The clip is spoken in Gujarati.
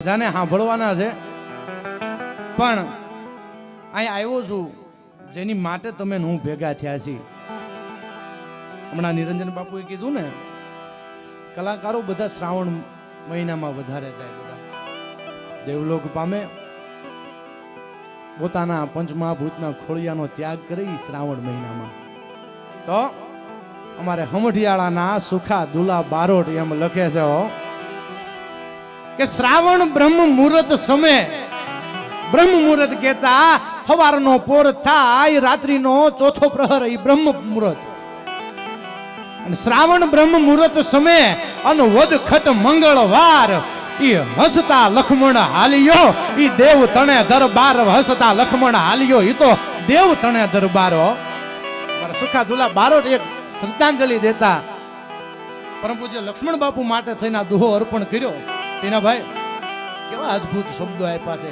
બધાને સાંભળવાના છે. પણ અહીં આવ્યો છું જેની માટે તમે હું ભેગા થયા છીએ. હમણાં નિરંજન બાપુએ કીધું ને, કલાકારો બધા શ્રાવણ મહિનામાં વધારે જાય બધા. દેવલોક પામે પોતાના પંચમહાભૂતના ખોળિયાનો ત્યાગ કરી શ્રાવણ મહિનામાં. તો અમારે હમઠિયાળાના સુખા દુલા બારોટ એમ લખે છે હો. કે શ્રાવણ બ્રહ્મ મુહૂર્ત સમય બ્રહ્મ મુહૂર્ત કહેતા સવારનો પોર થાય, રાત્રિનો ચોથો પ્રહર એ બ્રહ્મ મુહૂર્ત. અને શ્રાવણ બ્રહ્મ મુહૂર્ત સમય અને વદ ખટ મંગળવાર ઈ હસતા લખમણ હાલ્યો, ઈ દેવ તણે દરબાર હસતા લખમણ હાલ્યો, ઈ તો દેવ તણે દરબારો સુખા દુલા બારોટ એક શ્રદ્ધાંજલિ દેતા. પરમ પૂજ્ય લક્ષ્મણ બાપુ માટે થઈને દુહો અર્પણ કર્યો. ટીનાભાઈ કેવા અદ્ભુત શબ્દો આપ્યા છે.